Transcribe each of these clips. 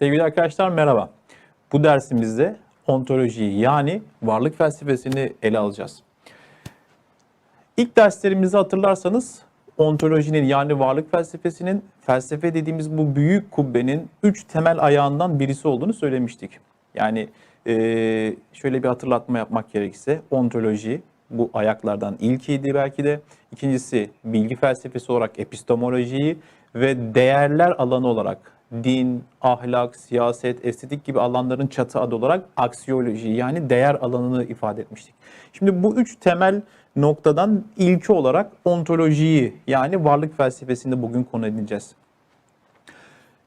Sevgili arkadaşlar merhaba. Bu dersimizde ontolojiyi yani varlık felsefesini ele alacağız. İlk derslerimizi hatırlarsanız ontolojinin yani varlık felsefesinin felsefe dediğimiz bu büyük kubbenin üç temel ayağından birisi olduğunu söylemiştik. Yani eee, şöyle bir hatırlatma yapmak gerekirse ontoloji bu ayaklardan ilkiydi belki de. İkincisi bilgi felsefesi olarak epistemolojiyi ve değerler alanı olarak din, ahlak, siyaset, estetik gibi alanların çatı adı olarak aksiyoloji yani değer alanını ifade etmiştik. Şimdi bu üç temel noktadan ilki olarak ontolojiyi yani varlık felsefesini bugün konu edineceğiz.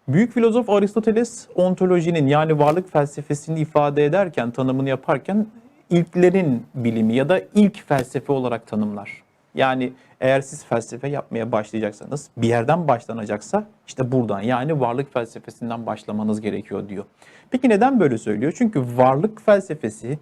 Büyük filozof Aristoteles ontolojinin yani varlık felsefesini ifade ederken, tanımını yaparken ilklerin bilimi ya da ilk felsefe olarak tanımlar. Yani eğer siz felsefe yapmaya başlayacaksanız, bir yerden başlanacaksa işte buradan yani varlık felsefesinden başlamanız gerekiyor diyor. Peki neden böyle söylüyor? Çünkü varlık felsefesi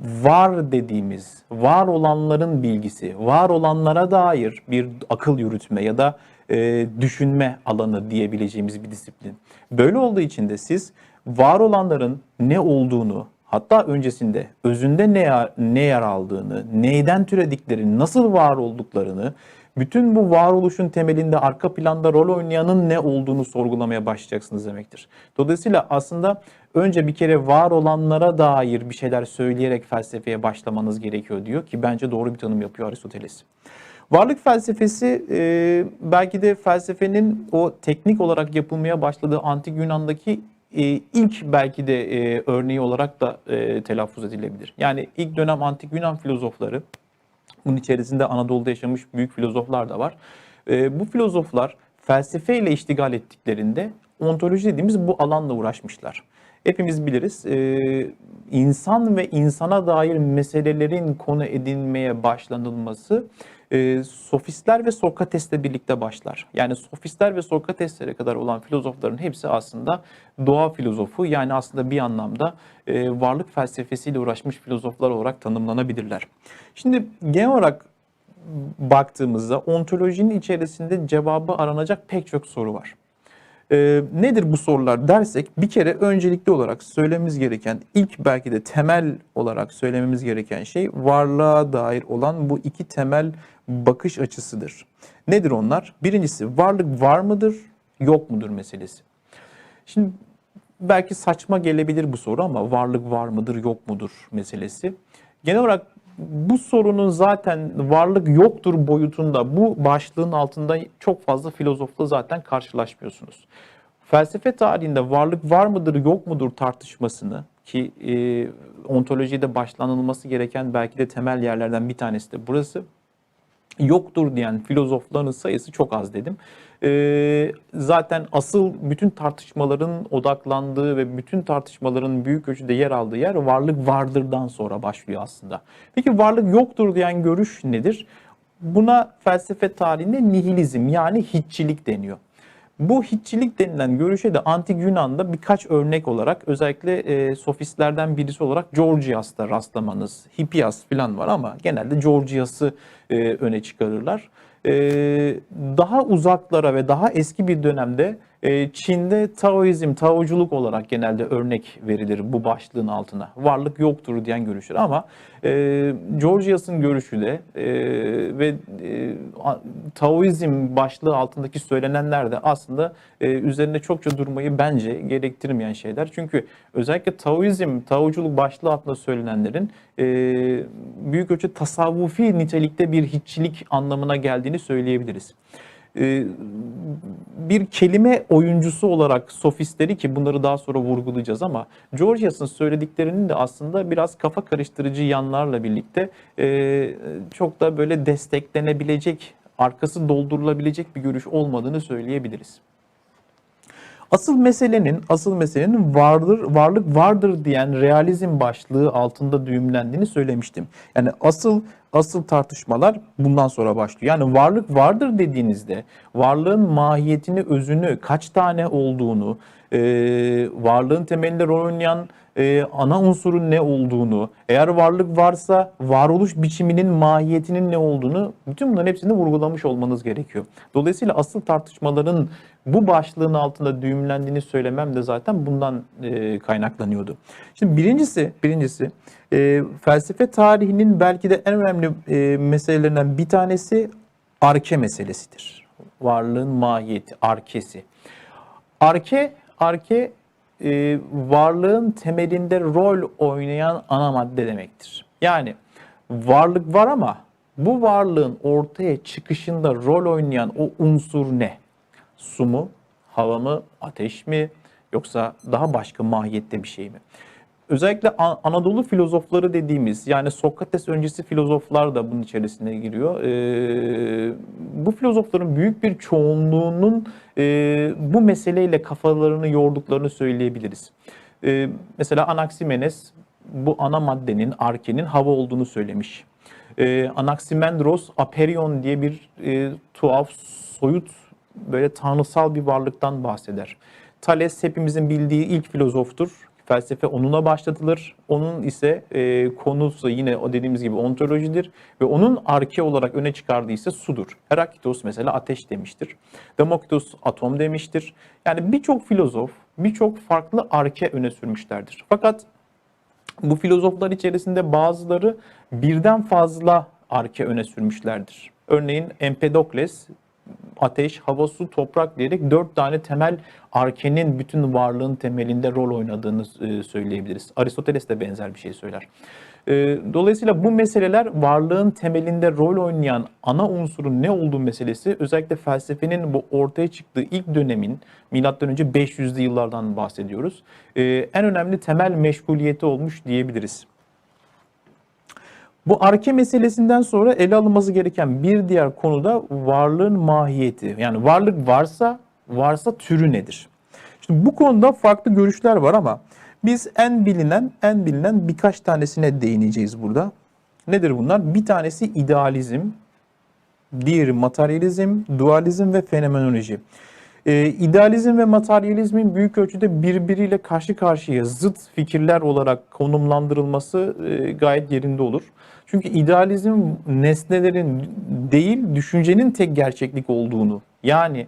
var dediğimiz, var olanların bilgisi, var olanlara dair bir akıl yürütme ya da e, düşünme alanı diyebileceğimiz bir disiplin. Böyle olduğu için de siz var olanların ne olduğunu, hatta öncesinde özünde ne ne yer aldığını, neyden türediklerini, nasıl var olduklarını, bütün bu varoluşun temelinde arka planda rol oynayanın ne olduğunu sorgulamaya başlayacaksınız demektir. Dolayısıyla aslında önce bir kere var olanlara dair bir şeyler söyleyerek felsefeye başlamanız gerekiyor diyor ki bence doğru bir tanım yapıyor Aristoteles. Varlık felsefesi e, belki de felsefenin o teknik olarak yapılmaya başladığı antik Yunan'daki e, ilk belki de e, örneği olarak da e, telaffuz edilebilir. Yani ilk dönem antik Yunan filozofları, bunun içerisinde Anadolu'da yaşamış büyük filozoflar da var. E, bu filozoflar felsefeyle iştigal ettiklerinde ontoloji dediğimiz bu alanla uğraşmışlar. Hepimiz biliriz e, insan ve insana dair meselelerin konu edinmeye başlanılması e, sofistler ve Sokrates'le birlikte başlar. Yani sofistler ve Sokrates'lere kadar olan filozofların hepsi aslında doğa filozofu yani aslında bir anlamda e, varlık felsefesiyle uğraşmış filozoflar olarak tanımlanabilirler. Şimdi genel olarak baktığımızda ontolojinin içerisinde cevabı aranacak pek çok soru var. Ee, nedir bu sorular dersek bir kere öncelikli olarak söylememiz gereken ilk belki de temel olarak söylememiz gereken şey varlığa dair olan bu iki temel bakış açısıdır. Nedir onlar? Birincisi varlık var mıdır yok mudur meselesi. Şimdi belki saçma gelebilir bu soru ama varlık var mıdır yok mudur meselesi. Genel olarak bu sorunun zaten varlık yoktur boyutunda bu başlığın altında çok fazla filozofla zaten karşılaşmıyorsunuz. Felsefe tarihinde varlık var mıdır yok mudur tartışmasını ki e, ontolojide başlanılması gereken belki de temel yerlerden bir tanesi de burası yoktur diyen filozofların sayısı çok az dedim. Ee, zaten asıl bütün tartışmaların odaklandığı ve bütün tartışmaların büyük ölçüde yer aldığı yer varlık vardırdan sonra başlıyor aslında. Peki varlık yoktur diyen görüş nedir? Buna felsefe tarihinde nihilizm yani hiççilik deniyor. Bu hiççilik denilen görüşe de antik Yunan'da birkaç örnek olarak özellikle e, sofistlerden birisi olarak Gorgias'ta rastlamanız, Hippias falan var ama genelde Gorgias'ı e, öne çıkarırlar. E, daha uzaklara ve daha eski bir dönemde Çin'de Taoizm, Taoculuk olarak genelde örnek verilir bu başlığın altına. Varlık yoktur diyen görüşler ama e, Georgias'ın görüşü de e, ve e, Taoizm başlığı altındaki söylenenler de aslında e, üzerinde çokça durmayı bence gerektirmeyen şeyler. Çünkü özellikle Taoizm, Taoculuk başlığı altında söylenenlerin e, büyük ölçüde tasavvufi nitelikte bir hiççilik anlamına geldiğini söyleyebiliriz bir kelime oyuncusu olarak sofistleri ki bunları daha sonra vurgulayacağız ama Georgias'ın söylediklerinin de aslında biraz kafa karıştırıcı yanlarla birlikte e, çok da böyle desteklenebilecek, arkası doldurulabilecek bir görüş olmadığını söyleyebiliriz. Asıl meselenin, asıl meselenin vardır, varlık vardır diyen realizm başlığı altında düğümlendiğini söylemiştim. Yani asıl asıl tartışmalar bundan sonra başlıyor. Yani varlık vardır dediğinizde varlığın mahiyetini, özünü, kaç tane olduğunu, e, varlığın temelinde rol oynayan e, ana unsurun ne olduğunu, eğer varlık varsa varoluş biçiminin mahiyetinin ne olduğunu bütün bunların hepsini vurgulamış olmanız gerekiyor. Dolayısıyla asıl tartışmaların bu başlığın altında düğümlendiğini söylemem de zaten bundan e, kaynaklanıyordu. Şimdi birincisi, birincisi e, felsefe tarihinin belki de en önemli e, meselelerinden bir tanesi arke meselesidir. Varlığın mahiyeti, arkesi. Arke, arke e, varlığın temelinde rol oynayan ana madde demektir. Yani varlık var ama bu varlığın ortaya çıkışında rol oynayan o unsur ne? Su mu, hava mı, ateş mi yoksa daha başka mahiyette bir şey mi? Özellikle An- Anadolu filozofları dediğimiz yani Sokrates öncesi filozoflar da bunun içerisine giriyor. Ee, bu filozofların büyük bir çoğunluğunun e, bu meseleyle kafalarını yorduklarını söyleyebiliriz. Ee, mesela Anaximenes bu ana maddenin, arkenin hava olduğunu söylemiş. Ee, Anaximandros aperion diye bir e, tuhaf, soyut, böyle tanrısal bir varlıktan bahseder. Thales hepimizin bildiği ilk filozoftur. Felsefe onunla başlatılır. Onun ise e, konusu yine o dediğimiz gibi ontolojidir ve onun arke olarak öne çıkardığı ise sudur. Heraklitos mesela ateş demiştir. Demokritos atom demiştir. Yani birçok filozof birçok farklı arke öne sürmüşlerdir. Fakat bu filozoflar içerisinde bazıları birden fazla arke öne sürmüşlerdir. Örneğin Empedokles ateş, hava, su, toprak diyerek dört tane temel arkenin bütün varlığın temelinde rol oynadığını e, söyleyebiliriz. Aristoteles de benzer bir şey söyler. E, Dolayısıyla bu meseleler varlığın temelinde rol oynayan ana unsurun ne olduğu meselesi özellikle felsefenin bu ortaya çıktığı ilk dönemin milattan önce 500'lü yıllardan bahsediyoruz. E, En önemli temel meşguliyeti olmuş diyebiliriz. Bu arke meselesinden sonra ele alınması gereken bir diğer konu da varlığın mahiyeti. Yani varlık varsa, varsa türü nedir? Şimdi bu konuda farklı görüşler var ama biz en bilinen, en bilinen birkaç tanesine değineceğiz burada. Nedir bunlar? Bir tanesi idealizm, diğeri materyalizm, dualizm ve fenomenoloji. Ee, idealizm ve materyalizmin büyük ölçüde birbiriyle karşı karşıya zıt fikirler olarak konumlandırılması e, gayet yerinde olur. Çünkü idealizm nesnelerin değil, düşüncenin tek gerçeklik olduğunu, yani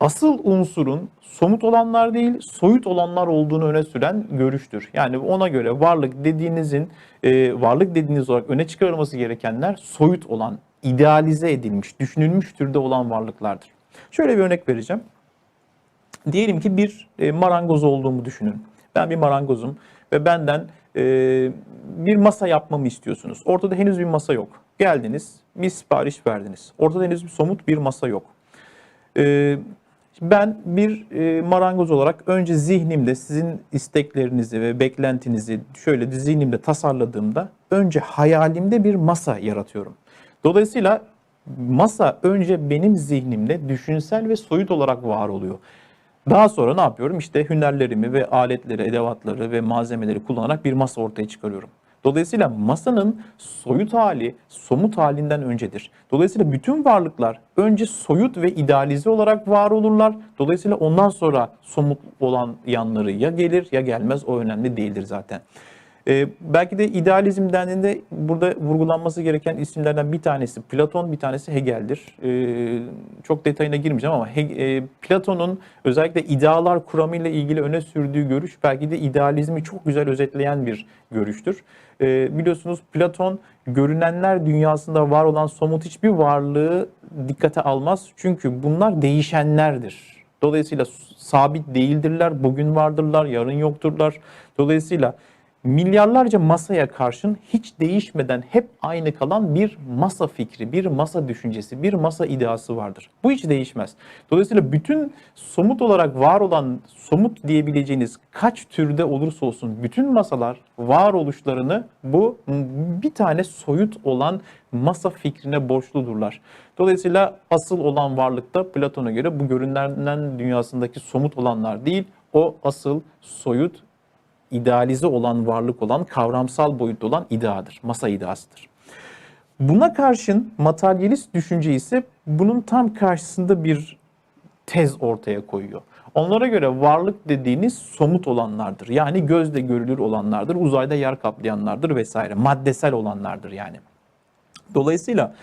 asıl unsurun somut olanlar değil, soyut olanlar olduğunu öne süren görüştür. Yani ona göre varlık dediğinizin, e, varlık dediğiniz olarak öne çıkarılması gerekenler soyut olan, idealize edilmiş, düşünülmüş türde olan varlıklardır. Şöyle bir örnek vereceğim. Diyelim ki bir e, marangoz olduğumu düşünün. Ben bir marangozum ve benden e, bir masa yapmamı istiyorsunuz. Ortada henüz bir masa yok. Geldiniz, bir sipariş verdiniz. Ortada henüz bir somut bir masa yok. E, ben bir marangoz olarak önce zihnimde sizin isteklerinizi ve beklentinizi şöyle zihnimde tasarladığımda önce hayalimde bir masa yaratıyorum. Dolayısıyla masa önce benim zihnimde düşünsel ve soyut olarak var oluyor. Daha sonra ne yapıyorum? İşte hünerlerimi ve aletleri, edevatları ve malzemeleri kullanarak bir masa ortaya çıkarıyorum. Dolayısıyla masanın soyut hali somut halinden öncedir. Dolayısıyla bütün varlıklar önce soyut ve idealize olarak var olurlar. Dolayısıyla ondan sonra somut olan yanları ya gelir ya gelmez o önemli değildir zaten. Ee, belki de idealizm dendiğinde burada vurgulanması gereken isimlerden bir tanesi Platon, bir tanesi Hegel'dir. Ee, çok detayına girmeyeceğim ama He- e, Platon'un özellikle idealar kuramıyla ilgili öne sürdüğü görüş belki de idealizmi çok güzel özetleyen bir görüştür. Ee, biliyorsunuz Platon görünenler dünyasında var olan somut hiçbir varlığı dikkate almaz. Çünkü bunlar değişenlerdir. Dolayısıyla sabit değildirler, bugün vardırlar, yarın yokturlar. Dolayısıyla milyarlarca masaya karşın hiç değişmeden hep aynı kalan bir masa fikri, bir masa düşüncesi, bir masa ideası vardır. Bu hiç değişmez. Dolayısıyla bütün somut olarak var olan, somut diyebileceğiniz kaç türde olursa olsun bütün masalar varoluşlarını bu bir tane soyut olan masa fikrine borçludurlar. Dolayısıyla asıl olan varlıkta Platon'a göre bu görünen dünyasındaki somut olanlar değil, o asıl soyut idealize olan varlık olan kavramsal boyutta olan ideadır. Masa ideasıdır. Buna karşın materyalist düşünce ise bunun tam karşısında bir tez ortaya koyuyor. Onlara göre varlık dediğiniz somut olanlardır. Yani gözle görülür olanlardır, uzayda yer kaplayanlardır vesaire. Maddesel olanlardır yani. Dolayısıyla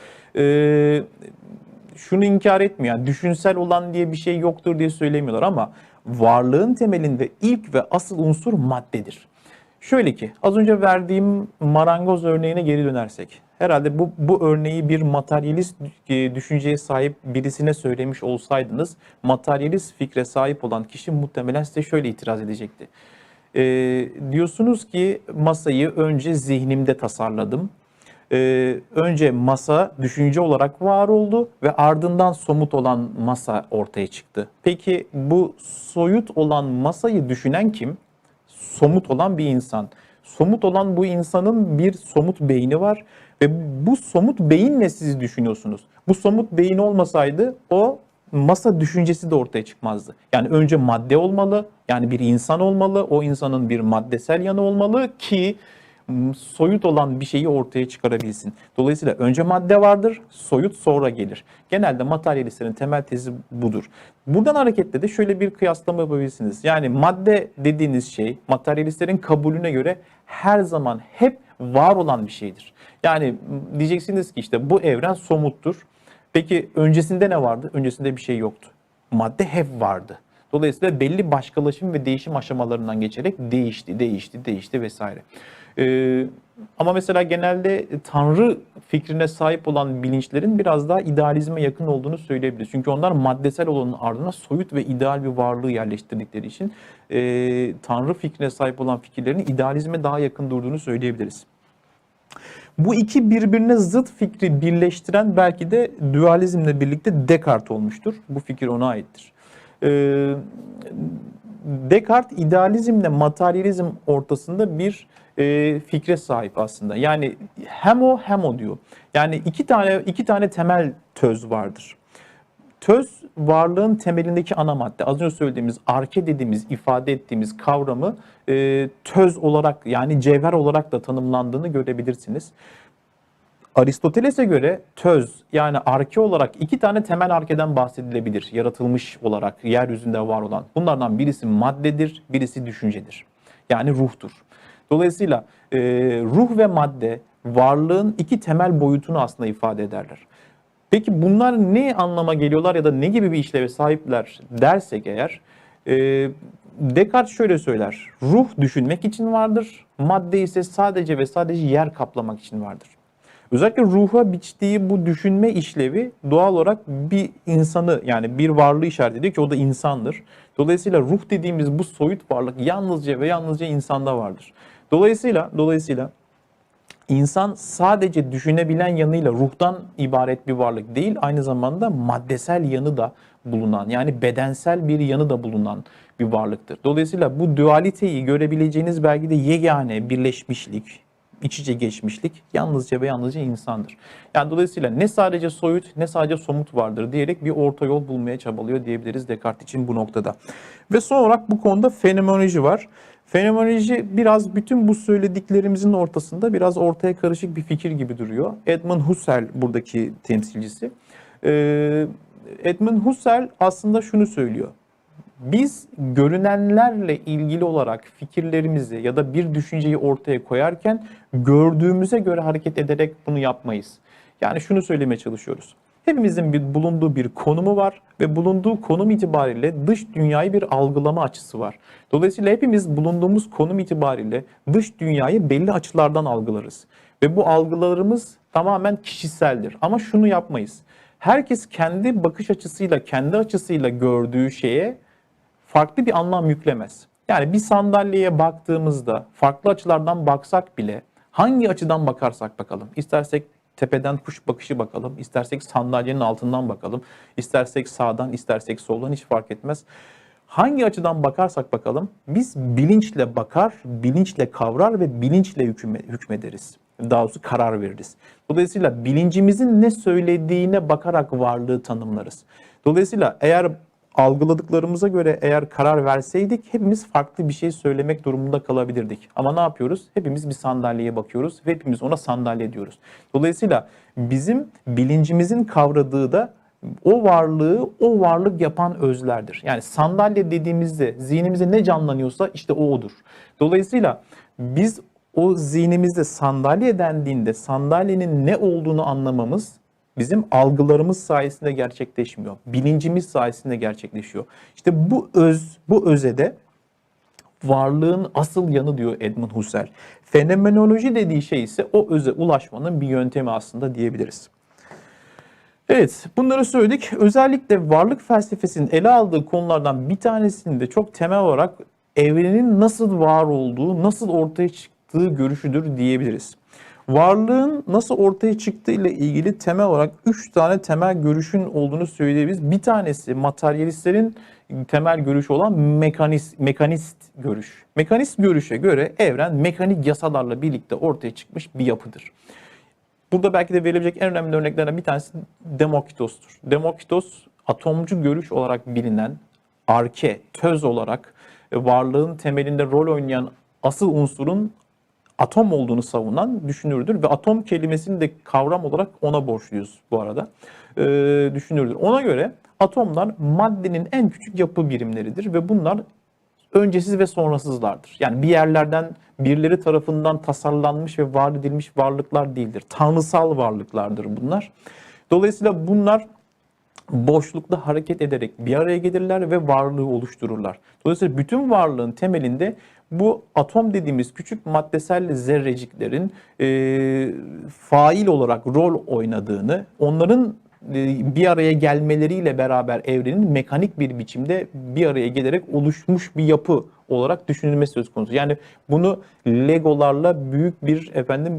şunu inkar etmiyor. Yani düşünsel olan diye bir şey yoktur diye söylemiyorlar ama varlığın temelinde ilk ve asıl unsur maddedir. Şöyle ki az önce verdiğim marangoz örneğine geri dönersek. Herhalde bu, bu örneği bir materyalist e, düşünceye sahip birisine söylemiş olsaydınız materyalist fikre sahip olan kişi muhtemelen size şöyle itiraz edecekti. E, diyorsunuz ki masayı önce zihnimde tasarladım. E, önce masa düşünce olarak var oldu ve ardından somut olan masa ortaya çıktı. Peki bu soyut olan masayı düşünen kim? somut olan bir insan. Somut olan bu insanın bir somut beyni var ve bu somut beyinle siz düşünüyorsunuz. Bu somut beyin olmasaydı o masa düşüncesi de ortaya çıkmazdı. Yani önce madde olmalı, yani bir insan olmalı, o insanın bir maddesel yanı olmalı ki soyut olan bir şeyi ortaya çıkarabilsin. Dolayısıyla önce madde vardır, soyut sonra gelir. Genelde materyalistlerin temel tezi budur. Buradan hareketle de şöyle bir kıyaslama yapabilirsiniz. Yani madde dediğiniz şey materyalistlerin kabulüne göre her zaman hep var olan bir şeydir. Yani diyeceksiniz ki işte bu evren somuttur. Peki öncesinde ne vardı? Öncesinde bir şey yoktu. Madde hep vardı. Dolayısıyla belli başkalaşım ve değişim aşamalarından geçerek değişti, değişti, değişti vesaire. Ee, ama mesela genelde Tanrı fikrine sahip olan bilinçlerin biraz daha idealizme yakın olduğunu söyleyebiliriz. Çünkü onlar maddesel olanın ardına soyut ve ideal bir varlığı yerleştirdikleri için e, Tanrı fikrine sahip olan fikirlerin idealizme daha yakın durduğunu söyleyebiliriz. Bu iki birbirine zıt fikri birleştiren belki de dualizmle birlikte Descartes olmuştur. Bu fikir ona aittir. Ee, Descartes idealizmle materyalizm ortasında bir e, fikre sahip aslında. Yani hem o hem o diyor. Yani iki tane iki tane temel töz vardır. Töz varlığın temelindeki ana madde. Az önce söylediğimiz arke dediğimiz, ifade ettiğimiz kavramı e, töz olarak yani cevher olarak da tanımlandığını görebilirsiniz. Aristoteles'e göre töz yani arke olarak iki tane temel arkeden bahsedilebilir. Yaratılmış olarak yeryüzünde var olan. Bunlardan birisi maddedir, birisi düşüncedir. Yani ruhtur. Dolayısıyla e, ruh ve madde varlığın iki temel boyutunu aslında ifade ederler. Peki bunlar ne anlama geliyorlar ya da ne gibi bir işleve sahipler dersek eğer e, Descartes şöyle söyler. Ruh düşünmek için vardır, madde ise sadece ve sadece yer kaplamak için vardır. Özellikle ruha biçtiği bu düşünme işlevi doğal olarak bir insanı yani bir varlığı işaret ediyor ki o da insandır. Dolayısıyla ruh dediğimiz bu soyut varlık yalnızca ve yalnızca insanda vardır. Dolayısıyla dolayısıyla insan sadece düşünebilen yanıyla ruhtan ibaret bir varlık değil, aynı zamanda maddesel yanı da bulunan yani bedensel bir yanı da bulunan bir varlıktır. Dolayısıyla bu dualiteyi görebileceğiniz belki de yegane birleşmişlik, iç içe geçmişlik yalnızca ve yalnızca insandır. Yani dolayısıyla ne sadece soyut ne sadece somut vardır diyerek bir orta yol bulmaya çabalıyor diyebiliriz Descartes için bu noktada. Ve son olarak bu konuda fenomenoloji var. Fenomenoloji biraz bütün bu söylediklerimizin ortasında biraz ortaya karışık bir fikir gibi duruyor. Edmund Husserl buradaki temsilcisi. Ee, Edmund Husserl aslında şunu söylüyor. Biz görünenlerle ilgili olarak fikirlerimizi ya da bir düşünceyi ortaya koyarken gördüğümüze göre hareket ederek bunu yapmayız. Yani şunu söylemeye çalışıyoruz. Hepimizin bir bulunduğu bir konumu var ve bulunduğu konum itibariyle dış dünyayı bir algılama açısı var. Dolayısıyla hepimiz bulunduğumuz konum itibariyle dış dünyayı belli açılardan algılarız. Ve bu algılarımız tamamen kişiseldir. Ama şunu yapmayız. Herkes kendi bakış açısıyla, kendi açısıyla gördüğü şeye farklı bir anlam yüklemez. Yani bir sandalyeye baktığımızda farklı açılardan baksak bile hangi açıdan bakarsak bakalım. İstersek tepeden kuş bakışı bakalım, istersek sandalyenin altından bakalım, istersek sağdan, istersek soldan hiç fark etmez. Hangi açıdan bakarsak bakalım biz bilinçle bakar, bilinçle kavrar ve bilinçle hükmederiz. Daha doğrusu karar veririz. Dolayısıyla bilincimizin ne söylediğine bakarak varlığı tanımlarız. Dolayısıyla eğer algıladıklarımıza göre eğer karar verseydik hepimiz farklı bir şey söylemek durumunda kalabilirdik. Ama ne yapıyoruz? Hepimiz bir sandalyeye bakıyoruz ve hepimiz ona sandalye diyoruz. Dolayısıyla bizim bilincimizin kavradığı da o varlığı o varlık yapan özlerdir. Yani sandalye dediğimizde zihnimize ne canlanıyorsa işte o odur. Dolayısıyla biz o zihnimizde sandalye dendiğinde sandalyenin ne olduğunu anlamamız bizim algılarımız sayesinde gerçekleşmiyor. Bilincimiz sayesinde gerçekleşiyor. İşte bu öz, bu özede varlığın asıl yanı diyor Edmund Husserl. Fenomenoloji dediği şey ise o öze ulaşmanın bir yöntemi aslında diyebiliriz. Evet, bunları söyledik. Özellikle varlık felsefesinin ele aldığı konulardan bir tanesinde çok temel olarak evrenin nasıl var olduğu, nasıl ortaya çıktığı görüşüdür diyebiliriz. Varlığın nasıl ortaya çıktığı ile ilgili temel olarak 3 tane temel görüşün olduğunu söyleyebiliriz. Bir tanesi materyalistlerin temel görüşü olan mekanist, mekanist görüş. Mekanist görüşe göre evren mekanik yasalarla birlikte ortaya çıkmış bir yapıdır. Burada belki de verilebilecek en önemli örneklerden bir tanesi Demokritos'tur. Demokritos atomcu görüş olarak bilinen arke, töz olarak varlığın temelinde rol oynayan asıl unsurun atom olduğunu savunan düşünürdür ve atom kelimesini de kavram olarak ona borçluyuz bu arada. Ee, düşünürdür. Ona göre atomlar maddenin en küçük yapı birimleridir ve bunlar öncesiz ve sonrasızlardır. Yani bir yerlerden birileri tarafından tasarlanmış ve var edilmiş varlıklar değildir. Tanrısal varlıklardır bunlar. Dolayısıyla bunlar boşlukta hareket ederek bir araya gelirler ve varlığı oluştururlar. Dolayısıyla bütün varlığın temelinde bu atom dediğimiz küçük maddesel zerreciklerin e, fail olarak rol oynadığını, onların bir araya gelmeleriyle beraber evrenin mekanik bir biçimde bir araya gelerek oluşmuş bir yapı olarak düşünülmesi söz konusu. Yani bunu legolarla büyük bir efendim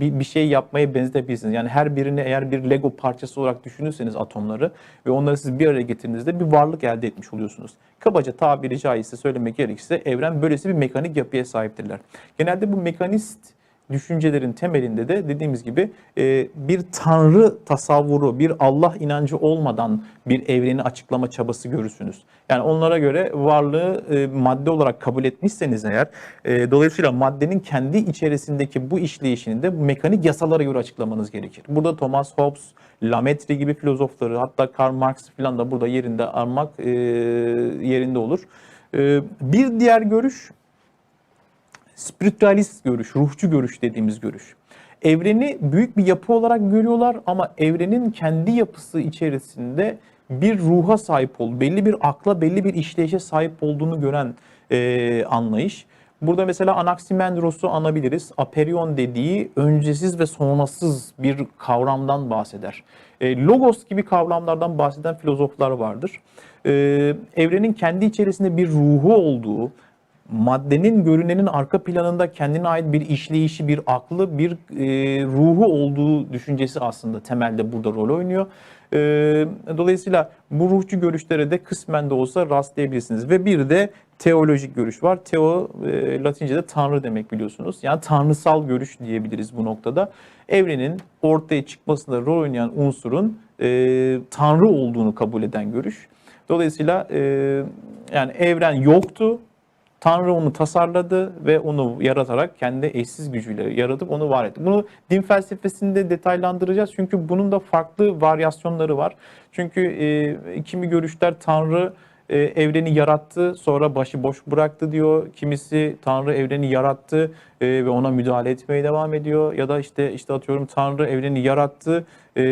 bir, bir şey yapmaya benzetebilirsiniz. Yani her birini eğer bir lego parçası olarak düşünürseniz atomları ve onları siz bir araya getirdiğinizde bir varlık elde etmiş oluyorsunuz. Kabaca tabiri caizse söylemek gerekirse evren böylesi bir mekanik yapıya sahiptirler. Genelde bu mekanist düşüncelerin temelinde de dediğimiz gibi e, bir tanrı tasavvuru, bir Allah inancı olmadan bir evreni açıklama çabası görürsünüz. Yani onlara göre varlığı e, madde olarak kabul etmişseniz eğer, e, dolayısıyla maddenin kendi içerisindeki bu işleyişini de mekanik yasalara göre açıklamanız gerekir. Burada Thomas Hobbes, Lametri gibi filozofları, hatta Karl Marx falan da burada yerinde armak yerinde olur. Bir diğer görüş spiritüalist görüş, ruhçu görüş dediğimiz görüş. Evreni büyük bir yapı olarak görüyorlar ama evrenin kendi yapısı içerisinde bir ruha sahip ol, belli bir akla, belli bir işleyişe sahip olduğunu gören e, anlayış. Burada mesela Anaximandros'u anabiliriz. Aperion dediği öncesiz ve sonrasız bir kavramdan bahseder. E, logos gibi kavramlardan bahseden filozoflar vardır. E, evrenin kendi içerisinde bir ruhu olduğu, maddenin görünenin arka planında kendine ait bir işleyişi, bir aklı, bir e, ruhu olduğu düşüncesi aslında temelde burada rol oynuyor. E, dolayısıyla bu ruhçu görüşlere de kısmen de olsa rastlayabilirsiniz. Ve bir de teolojik görüş var. Teo e, Latince'de tanrı demek biliyorsunuz. Yani tanrısal görüş diyebiliriz bu noktada. Evrenin ortaya çıkmasında rol oynayan unsurun e, tanrı olduğunu kabul eden görüş. Dolayısıyla e, yani evren yoktu Tanrı onu tasarladı ve onu yaratarak kendi eşsiz gücüyle yaratıp onu var etti. Bunu din felsefesinde detaylandıracağız çünkü bunun da farklı varyasyonları var. Çünkü e, kimi görüşler Tanrı e, evreni yarattı sonra başı boş bıraktı diyor. Kimisi Tanrı evreni yarattı e, ve ona müdahale etmeye devam ediyor. Ya da işte işte atıyorum Tanrı evreni yarattı e,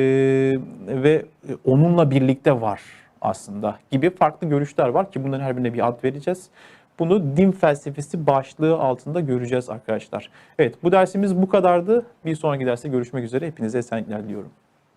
ve onunla birlikte var aslında gibi farklı görüşler var ki bunların her birine bir ad vereceğiz. Bunu din felsefesi başlığı altında göreceğiz arkadaşlar. Evet bu dersimiz bu kadardı. Bir sonraki derste görüşmek üzere. Hepinize esenlikler diliyorum.